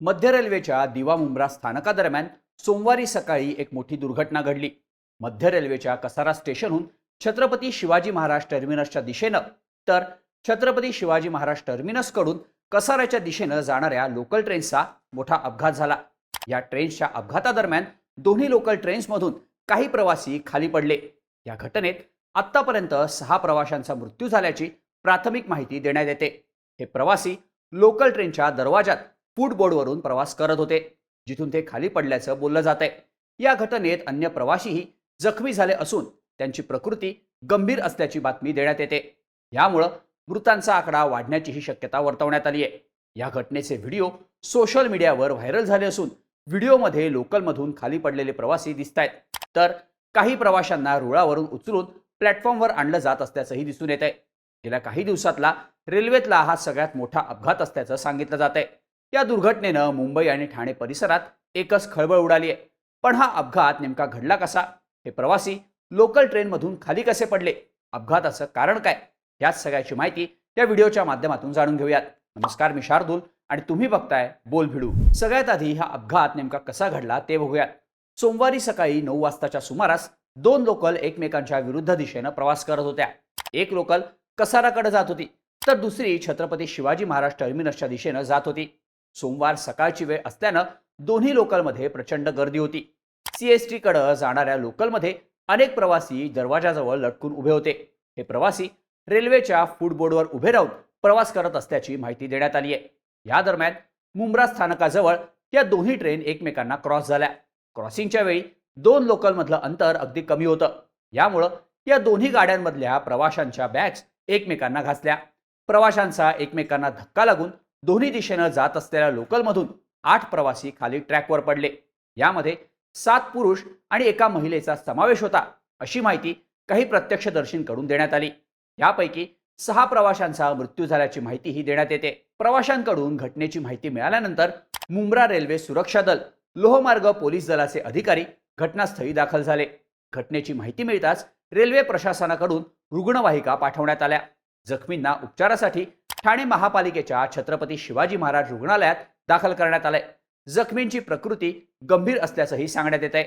मध्य रेल्वेच्या दिवा मुंब्रा स्थानकादरम्यान सोमवारी सकाळी एक मोठी दुर्घटना घडली. मध्य रेल्वेच्या कसारा स्टेशनहून छत्रपती शिवाजी महाराज टर्मिनसच्या दिशेनं तर छत्रपती शिवाजी महाराज टर्मिनसकडून कसाऱ्याच्या दिशेनं जाणाऱ्या लोकल ट्रेन्सचा मोठा अपघात झाला. या ट्रेन्सच्या अपघातादरम्यान दोन्ही लोकल ट्रेन्समधून काही प्रवासी खाली पडले. या घटनेत आत्तापर्यंत सहा प्रवाशांचा मृत्यू झाल्याची प्राथमिक माहिती देण्यात येते. हे प्रवासी लोकल ट्रेनच्या दरवाजात फूडबोर्डवरून प्रवास करत होते जिथून ते खाली पडल्याचं बोललं जात आहे या घटनेत अन्य प्रवाशीही जखमी झाले असून त्यांची प्रकृती गंभीर असल्याची बातमी देण्यात येते. यामुळं मृतांचा आकडा वाढण्याचीही शक्यता वर्तवण्यात आली आहे या घटनेचे व्हिडिओ सोशल मीडियावर व्हायरल झाले असून व्हिडिओमध्ये लोकलमधून खाली पडलेले प्रवासी दिसत आहेत तर काही प्रवाशांना रुळावरून उचलून प्लॅटफॉर्मवर आणलं जात असल्याचंही दिसून येत आहे गेल्या काही दिवसातला रेल्वेतला हा सगळ्यात मोठा अपघात असल्याचं सांगितलं जात आहे या दुर्घटनेनं मुंबई आणि ठाणे परिसरात एकच खळबळ उडाली आहे पण हा अपघात नेमका घडला कसा? हे प्रवासी लोकल ट्रेनमधून खाली कसे पडले? अपघाताचं कारण काय? याच सगळ्याची माहिती या व्हिडिओच्या माध्यमातून जाणून घेऊयात. नमस्कार मी शार्दूल आणि तुम्ही बघताय बोल भिडू. सगळ्यात आधी हा अपघात नेमका कसा घडला ते बघूयात. सोमवारी सकाळी नऊ वाजताच्या सुमारास दोन लोकल एकमेकांच्या विरुद्ध दिशेनं प्रवास करत होत्या. एक लोकल कसाराकडे जात होती तर दुसरी छत्रपती शिवाजी महाराज टर्मिनसच्या दिशेनं जात होती. सोमवार सकाळची वेळ असल्यानं दोन्ही लोकलमध्ये प्रचंड गर्दी होती. सीएसटीकडं जाणाऱ्या लोकलमध्ये अनेक प्रवासी दरवाजाजवळ लटकून उभे होते. हे प्रवासी रेल्वेच्या फूड बोर्डवर उभे राहून प्रवास करत असल्याची माहिती देण्यात आली आहे. या दरम्यान मुंब्रा स्थानकाजवळ या दोन्ही ट्रेन एकमेकांना क्रॉस झाल्या. क्रॉसिंगच्या वेळी दोन लोकलमधलं अंतर अगदी कमी होतं. यामुळं या दोन्ही गाड्यांमधल्या प्रवाशांच्या बॅग्स एकमेकांना घासल्या. प्रवाशांचा एकमेकांना धक्का लागून दोन्ही दिशेनं जात असलेल्या लोकलमधून आठ प्रवासी खाली ट्रॅकवर पडले. यामध्ये सात पुरुष आणि एका महिलेचा समावेश होता अशी माहिती काही प्रत्यक्षदर्शींकडून देण्यात आली. यापैकी सहा प्रवाशांचा मृत्यू झाल्याची माहितीही देण्यात येते. प्रवाशांकडून घटनेची माहिती मिळाल्यानंतर मुंब्रा रेल्वे सुरक्षा दल लोहमार्ग पोलीस दलाचे अधिकारी घटनास्थळी दाखल झाले. घटनेची माहिती मिळताच रेल्वे प्रशासनाकडून रुग्णवाहिका पाठवण्यात आल्या. जखमींना उपचारासाठी ठाणे महापालिकेच्या छत्रपती शिवाजी महाराज रुग्णालयात दाखल करण्यात आलंय. जखमींची प्रकृती गंभीर असल्याचंही सांगण्यात येत आहे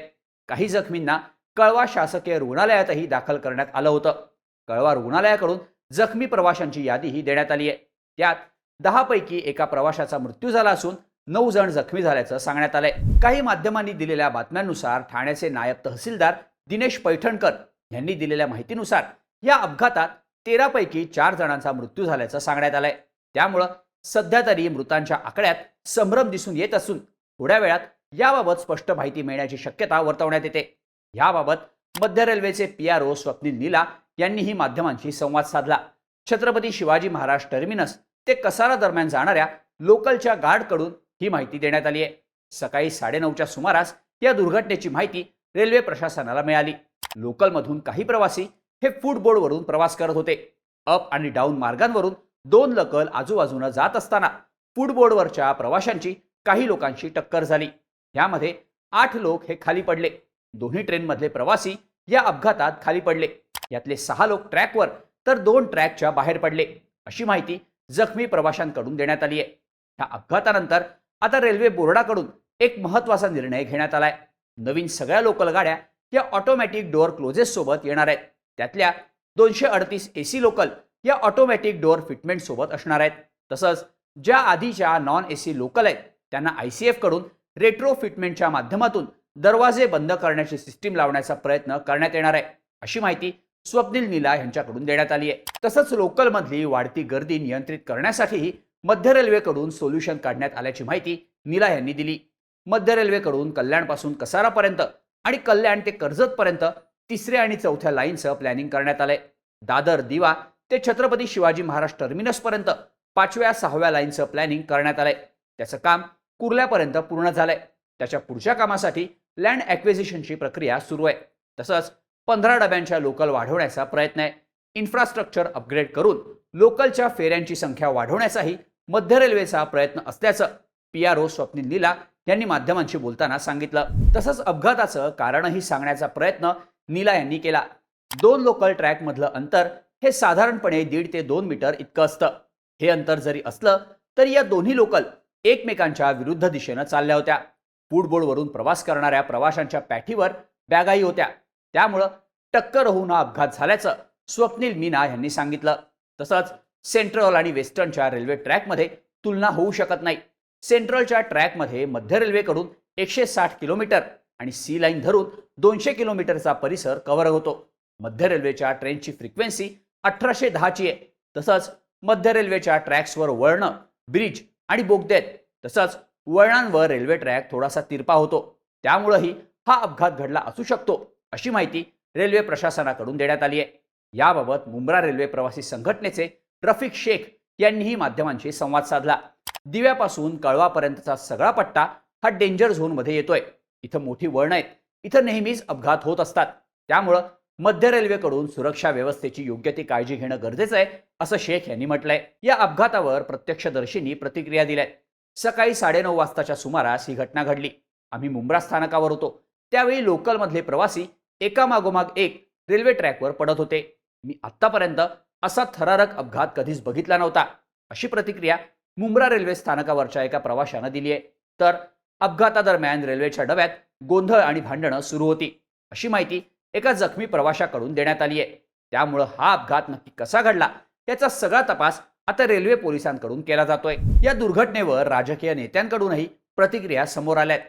काही जखमींना कळवा शासकीय रुग्णालयातही दाखल करण्यात आलं होतं. कळवा रुग्णालयाकडून जखमी प्रवाशांची यादीही देण्यात आली आहे. त्यात दहा पैकी एका प्रवाशाचा मृत्यू झाला असून नऊ जण जखमी झाल्याचं सांगण्यात आलंय. काही माध्यमांनी दिलेल्या बातम्यांनुसार ठाण्याचे नायब तहसीलदार दिनेश पैठणकर यांनी दिलेल्या माहितीनुसार या अपघातात तेरापैकी चार जणांचा मृत्यू झाल्याचं सांगण्यात आलंय. त्यामुळं सध्या तरी मृतांच्या आकड्यात संभ्रम दिसून येत असून थोड्या वेळात याबाबत स्पष्ट माहिती मिळण्याची शक्यता वर्तवण्यात येते. याबाबत मध्य रेल्वेचे P R O Swapnil Nila यांनीही माध्यमांशी संवाद साधला. छत्रपती शिवाजी महाराज टर्मिनस ते कसारा दरम्यान जाणाऱ्या लोकलच्या गार्डकडून ही माहिती देण्यात आली आहे सकाळी साडेनऊच्या सुमारास या दुर्घटनेची माहिती रेल्वे प्रशासनाला मिळाली. लोकलमधून काही प्रवासी हे फूड बोर्डवरून प्रवास करत होते. अप आणि डाऊन मार्गांवरून दोन लकल आजूबाजूनं जात असताना फूड बोर्डवरच्या प्रवाशांची काही लोकांशी टक्कर झाली. यामध्ये आठ लोक हे खाली पडले. दोन्ही ट्रेनमधले प्रवासी या अपघातात खाली पडले. यातले सहा लोक ट्रॅकवर तर दोन ट्रॅकच्या बाहेर पडले. अशी माहिती जखमी प्रवाशांकडून देण्यात आली आहे ह्या अपघातानंतर आता रेल्वे बोर्डाकडून एक महत्त्वाचा निर्णय घेण्यात आलाय. नवीन सगळ्या लोकल गाड्या या ऑटोमॅटिक डोअर क्लोजेस सोबत येणार आहेत. त्यातल्या दोनशे अडतीस एसी लोकल या ऑटोमॅटिक डोअर फिटमेंट सोबत असणार आहेत. तसंच ज्या आधीच्या नॉन एसी लोकल आहेत त्यांना आय सी एफकडून रेट्रो फिटमेंटच्या माध्यमातून दरवाजे बंद करण्याची सिस्टीम लावण्याचा प्रयत्न करण्यात येणार आहे अशी माहिती स्वप्नील नीला यांच्याकडून देण्यात आली आहे. तसंच लोकलमधली वाढती गर्दी नियंत्रित करण्यासाठीही मध्य रेल्वेकडून सोल्युशन काढण्यात आल्याची माहिती नीला यांनी दिली. मध्य रेल्वेकडून कल्याणपासून कसारापर्यंत आणि कल्याण ते कर्जतपर्यंत तिसऱ्या आणि चौथ्या लाईनचं प्लॅनिंग करण्यात आलंय. दादर दिवा ते छत्रपती शिवाजी महाराज टर्मिनसपर्यंत पाचव्या सहाव्या लाईनचं प्लॅनिंग करण्यात आलंय. त्याचं काम कुर्ल्यापर्यंत पूर्ण झालंय. त्याच्या पुढच्या कामासाठी लँड ॲक्विजिशनची प्रक्रिया सुरू आहे. तसंच पंधरा डब्यांच्या लोकल वाढवण्याचा प्रयत्न आहे. इन्फ्रास्ट्रक्चर अपग्रेड करून लोकलच्या फेऱ्यांची संख्या वाढवण्याचाही मध्य रेल्वेचा प्रयत्न असल्याचं P R O Swapnil Lila यांनी माध्यमांशी बोलताना सांगितलं. तसंच अपघाताचं कारणही सांगण्याचा प्रयत्न नीला यांनी केला. दोन लोकल ट्रॅकमधलं अंतर हे साधारणपणे दीड ते दोन मीटर इतकं असतं. हे अंतर जरी असलं तरी या दोन्ही लोकल एकमेकांच्या विरुद्ध दिशेनं चालल्या होत्या. फूडबोर्डवरून प्रवास करणाऱ्या प्रवाशांच्या पॅठीवर बॅगाही होत्या. त्यामुळं टक्कर होऊन हा अपघात झाल्याचं स्वप्नील मीना यांनी सांगितलं. तसंच सेंट्रल आणि वेस्टर्नच्या रेल्वे ट्रॅकमध्ये तुलना होऊ शकत नाही. सेंट्रलच्या ट्रॅकमध्ये मध्य रेल्वेकडून एकशे साठ किलोमीटर आणि सी लाईन धरून दोनशे किलोमीटरचा परिसर कव्हर होतो. मध्य रेल्वेच्या ट्रेनची फ्रिक्वेन्सी अठराशे दहाची आहे. तसंच मध्य रेल्वेच्या ट्रॅक्सवर वळणं ब्रिज आणि बोगदे आहेत तसंच वळणांवर रेल्वे ट्रॅक थोडासा तिरपा होतो. त्यामुळंही हा अपघात घडला असू शकतो अशी माहिती रेल्वे प्रशासनाकडून देण्यात आली आहे. याबाबत मुंब्रा रेल्वे प्रवासी संघटनेचे रफिक शेख यांनीही माध्यमांशी संवाद साधला. दिव्यापासून कळवापर्यंतचा सगळा पट्टा हा डेंजर झोनमध्ये येतोय. इथं मोठी वळण आहेत. इथं नेहमीच अपघात होत असतात. त्यामुळं मध्य रेल्वेकडून सुरक्षा व्यवस्थेची योग्य ती काळजी घेणं गरजेचं आहे असं शेख यांनी म्हटलंय. या अपघातावर प्रत्यक्षदर्शींनी प्रतिक्रिया दिल्या सकाळी साडेनऊ वाजताच्या सुमारास ही घटना घडली. आम्ही मुंब्रा स्थानकावर होतो. त्यावेळी लोकलमधले प्रवासी एका मागोमाग एक रेल्वे ट्रॅकवर पडत होते. मी आत्तापर्यंत असा थरारक अपघात कधीच बघितला नव्हता. अशी प्रतिक्रिया मुंब्रा रेल्वे स्थानकावरच्या एका प्रवाशानं दिली आहे. तर अपघातादरम्यान रेल्वेच्या डब्यात गोंधळ आणि भांडणं सुरू होती. अशी माहिती एका जखमी प्रवाशाकडून देण्यात आली आहे. त्यामुळं हा अपघात नक्की कसा घडला याचा सगळा तपास आता रेल्वे पोलिसांकडून केला जातोय. या दुर्घटनेवर राजकीय नेत्यांकडूनही प्रतिक्रिया समोर आल्यात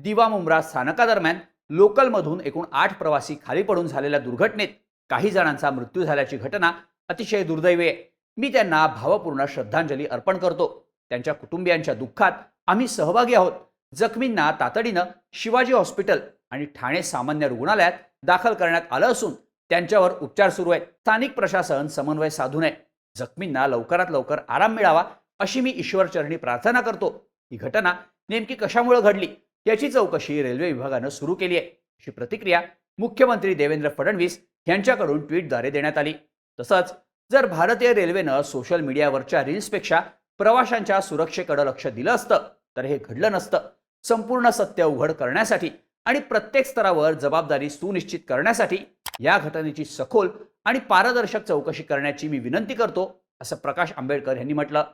दिवा मुंब्रा स्थानकादरम्यान लोकलमधून एकूण आठ प्रवासी खाली पडून झालेल्या दुर्घटनेत काही जणांचा मृत्यू झाल्याची घटना अतिशय दुर्दैवी आहे. मी त्यांना भावपूर्ण श्रद्धांजली अर्पण करतो. त्यांच्या कुटुंबियांच्या दुःखात आम्ही सहभागी आहोत. जखमींना तातडीनं शिवाजी हॉस्पिटल आणि ठाणे सामान्य रुग्णालयात दाखल करण्यात आलं असून त्यांच्यावर उपचार सुरू आहेत. स्थानिक प्रशासन समन्वय साधू नये. जखमींना लवकरात लवकर आराम मिळावा अशी मी ईश्वरचरणी प्रार्थना करतो. ही घटना नेमकी कशामुळे घडली याची चौकशी रेल्वे विभागानं सुरू केली आहे. अशी प्रतिक्रिया मुख्यमंत्री देवेंद्र फडणवीस यांच्याकडून ट्विटद्वारे देण्यात आली. तसंच जर भारतीय रेल्वेनं सोशल मीडियावरच्या रील्सपेक्षा प्रवाशांच्या सुरक्षेकडे लक्ष दिलं असतं तर हे घडलं नसतं. संपूर्ण सत्य उघड करण्यासाठी आणि प्रत्येक स्तरावर जबाबदारी सुनिश्चित करण्यासाठी या घटनेची सखोल आणि पारदर्शक चौकशी करण्याची मी विनंती करतो असं प्रकाश आंबेडकर यांनी म्हटलं.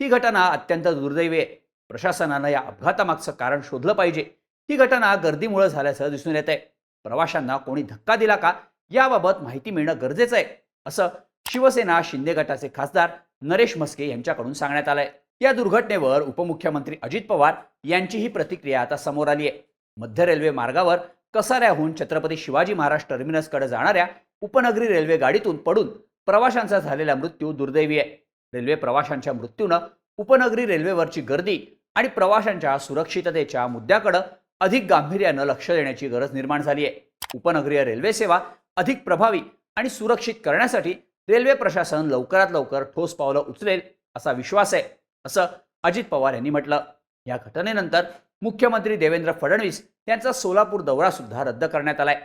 ही घटना अत्यंत दुर्दैवी आहे. प्रशासनानं या अपघातामागचं कारण शोधलं पाहिजे. ही घटना गर्दीमुळे झाल्याचं दिसून येत आहे प्रवाशांना कोणी धक्का दिला का? याबाबत माहिती मिळणं गरजेचं आहे असं शिवसेना शिंदे गटाचे खासदार नरेश म्हस्के यांच्याकडून सांगण्यात आलंय. या दुर्घटनेवर उपमुख्यमंत्री अजित पवार यांचीही प्रतिक्रिया आता समोर आली आहे. मध्य रेल्वे मार्गावर कसाऱ्याहून छत्रपती शिवाजी महाराज टर्मिनसकडे जाणाऱ्या उपनगरी रेल्वे गाडीतून पडून प्रवाशांचा झालेला मृत्यू दुर्दैवी आहे. रेल्वे प्रवाशांच्या मृत्यूनं उपनगरी रेल्वेवरची गर्दी आणि प्रवाशांच्या सुरक्षिततेच्या मुद्द्याकडे अधिक गांभीर्यानं लक्ष देण्याची गरज निर्माण झाली आहे. उपनगरीय रेल्वे सेवा अधिक प्रभावी आणि सुरक्षित करण्यासाठी रेल्वे प्रशासन लवकरात लवकर ठोस पावलं उचलेल असा विश्वास आहे. असं अजित पवार यांनी म्हटलं. या घटनेनंतर मुख्यमंत्री देवेंद्र फडणवीस यांचा सोलापूर दौरा सुद्धा रद्द करण्यात आलाय.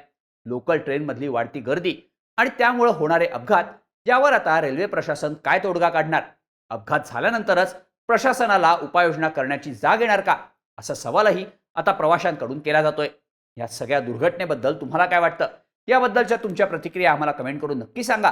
लोकल ट्रेनमधली वाढती गर्दी आणि त्यामुळे होणारे अपघात यावर आता रेल्वे प्रशासन काय तोडगा काढणार? अपघात झाल्यानंतरच प्रशासनाला उपाययोजना करण्याची जाग येणार का? असा सवालही आता प्रवाशांकडून केला जातोय. या सगळ्या दुर्घटनेबद्दल तुम्हाला काय वाटतं? याबद्दलच्या तुमच्या प्रतिक्रिया आम्हाला कमेंट करून नक्की सांगा.